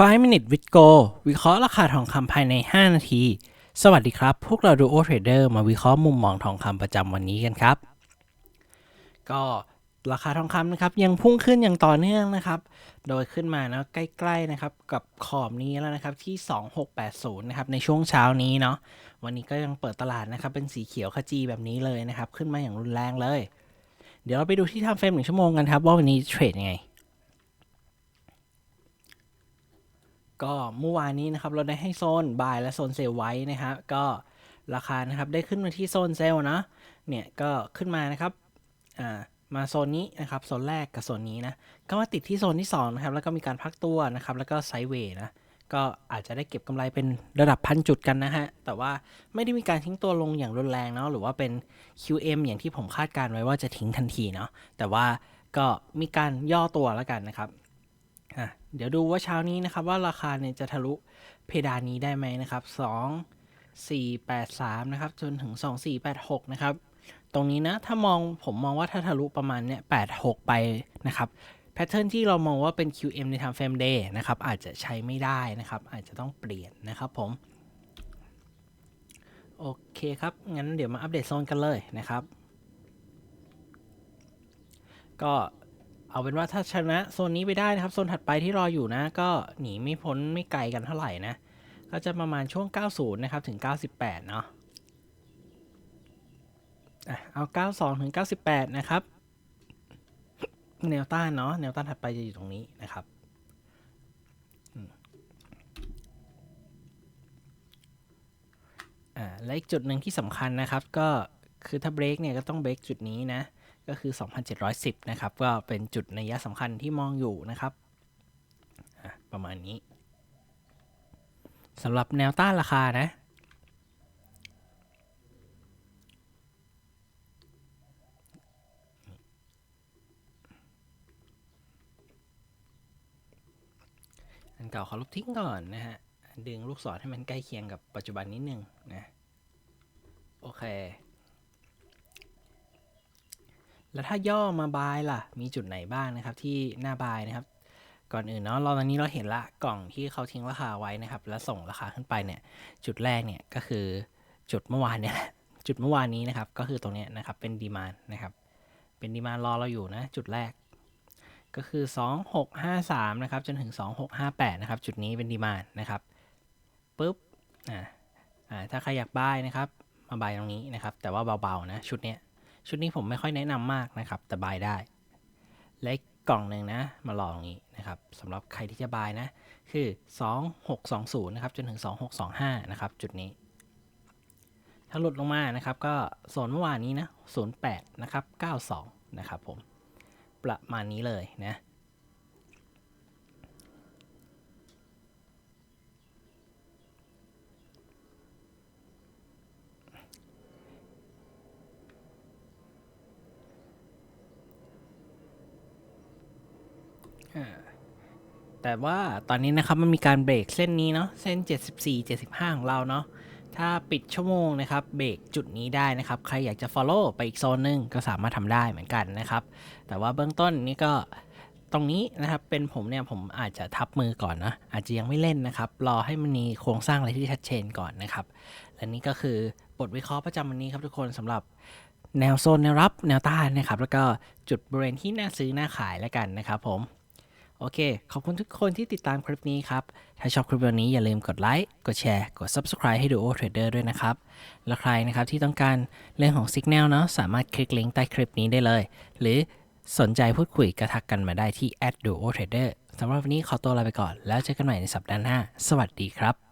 5 minute with go วิเคราะห์ราคาทองคำภายใน 5 นาที สวัสดีครับ พวกเราดูโอเทรดเดอร์มาวิเคราะห์มุมมองทองคำประจำวันนี้กันครับ ก็ราคาทองคำนะครับยังพุ่งขึ้นอย่างต่อเนื่องนะครับ โดยขึ้นมานะใกล้ๆนะครับกับขอบนี้แล้วนะครับที่ 2680 นะครับในช่วงเช้านี้เนาะวันนี้ก็ยังเปิดตลาดนะครับเป็นสีเขียวขจีแบบนี้เลยนะครับ ขึ้นมาอย่างรุนแรงเลย เดี๋ยวเราไปดูที่ทำเฟรมหนึ่งชั่วโมงกันครับว่าวันนี้เทรดยังไง ก็เมื่อวานนี้นะครับเราได้ให้โซนบายและโซนเซลไว้นะครับก็ราคานะครับได้ขึ้นมาที่โซนเซลนะเนี่ยก็ขึ้นมานะครับอ่ามาโซนนี้นะครับโซนแรกกับโซนนี้นะก็มาติดที่โซนที่2นะครับแล้วก็มีการพักตัวนะครับแล้วก็ไซเวย์นะก็อาจจะได้เก็บกำไรเป็นระดับพันจุดกันนะฮะ แต่ว่าไม่ได้มีการทิ้งตัวลงอย่างรุนแรงเนาะหรือว่าเป็น QM อย่างที่ผมคาดการไว้ว่าจะทิ้งทันทีเนาะแต่ว่าก็มีการย่อตัวแล้วกันนะครับ เดี๋ยวดูว่าเช้านี้นะครับว่าราคาเนี่ยจะทะลุเพดานนี้ได้ไหมนะครับ 2 4 8 3 นะครับ จนถึง 2 4 8 6 นะครับ ตรงนี้นะ ถ้ามองผมมองว่าถ้าทะลุประมาณเนี่ย8 6 ไปนะครับแพทเทิร์นที่เรามองว่าเป็น QM ใน time frame day นะครับ อาจจะใช้ไม่ได้นะครับ อาจจะต้องเปลี่ยนนะครับผม โอเคครับ งั้นเดี๋ยวมาอัปเดตโซนกันเลยนะครับ ก็ เอาเป็นว่าถ้าชนะโซนนี้ไปได้นะครับ โซนถัดไปที่รออยู่นะ ก็หนีไม่พ้นไม่ไกลกันเท่าไหร่นะ ก็จะประมาณช่วง 90 นะครับ ถึง 98 เนาะเอา 92 ถึง 98 นะครับ แนวต้านเนาะ แนวต้านถัดไปจะอยู่ตรงนี้นะครับอ่าและอีกจุดหนึ่งที่สำคัญนะครับ ก็คือถ้าเบรกเนี่ยก็ต้องเบรกจุดนี้นะ ก็คือ 2,710 นะครับ ก็เป็นจุดในยยะสำคัญที่มองอยู่นะครับ ประมาณนี้สำหรับแนวต้านราคานะ อันเก่าขอลบทิ้งก่อนนะฮะ ดึงลูกศรให้มันใกล้เคียงกับปัจจุบันนิดนึงนะ โอเค แล้วถ้าย่อมาบายล่ะ มีจุดไหนบ้างนะครับที่หน้าบายนะครับ ก่อนอื่นเนาะเราตอนนี้เราเห็นละกล่องที่เขาทิ้งราคาไว้นะครับ แล้วส่งราคาขึ้นไปเนี่ย จุดแรกเนี่ยก็คือจุดเมื่อวานเนี่ยแหละจุดเมื่อวานนี้นะครับ ก็คือตรงเนี้ยนะครับเป็นดีมานนะครับ เป็นดีมานรอเราอยู่นะ จุดแรก ก็คือ 2653 นะครับ จนถึง 2658 นะครับ จุดนี้เป็นดีมานนะครับปุ๊บอ่าอ่าถ้าใครอยากบายนะครับ มาบายตรงนี้นะครับ แต่ว่าเบาๆนะชุดเนี้ย ชุดนี้ผมไม่ค่อยแนะนำมากนะครับ แต่บายได้ และกกล่องหนึ่งนะ มาลองนี้นะครับสำหรับใครที่จะบายนะ คือ 2620 นะครับ จนถึง 2625 นะครับ จุดนี้ ถ้าหลุดลงมานะครับ ก็โซนเมื่อวานนี้นะ 08 นะครับ 92 นะครับผม ประมาณนี้เลยนะ แต่ว่าตอนนี้นะครับมันมีการเบรกเส้นนี้เนาะเส้น 74 75 ของเราเนาะถ้าปิดชั่วโมงนะครับเบรกจุดนี้ได้นะครับ ใครอยากจะ follow ไปอีกโซนหนึ่งก็สามารถทำได้เหมือนกันนะครับ แต่ว่าเบื้องต้นนี่ก็ตรงนี้นะครับเป็นผมเนี่ยผมอาจจะทับมือก่อนนะ อาจจะยังไม่เล่นนะครับ รอให้มันมีโครงสร้างอะไรที่ชัดเจนก่อนนะครับ และนี่ก็คือบทวิเคราะห์ประจำวันนี้ครับทุกคนสำหรับแนวโซนแนวรับแนวต้านนะครับ แล้วก็จุดบริเวณที่น่าซื้อน่าขายแล้วกันนะครับผม โอเค ขอบคุณทุกคนที่ติดตามคลิปนี้ครับ ถ้าชอบคลิปวันนี้อย่าลืมกดไลค์ กดแชร์ กด Subscribe ให้ดูโอเทรดเดอร์ด้วยนะครับ และใครนะครับที่ต้องการเรื่องของ Signal เนาะสามารถคลิกลิงก์ใต้คลิปนี้ได้เลย หรือสนใจพูดคุยกระทักกันมาได้ที่ @duotrader สำหรับวันนี้ขอตัวลาไปก่อน แล้วเจอกันใหม่ในสัปดาห์หน้า สวัสดีครับ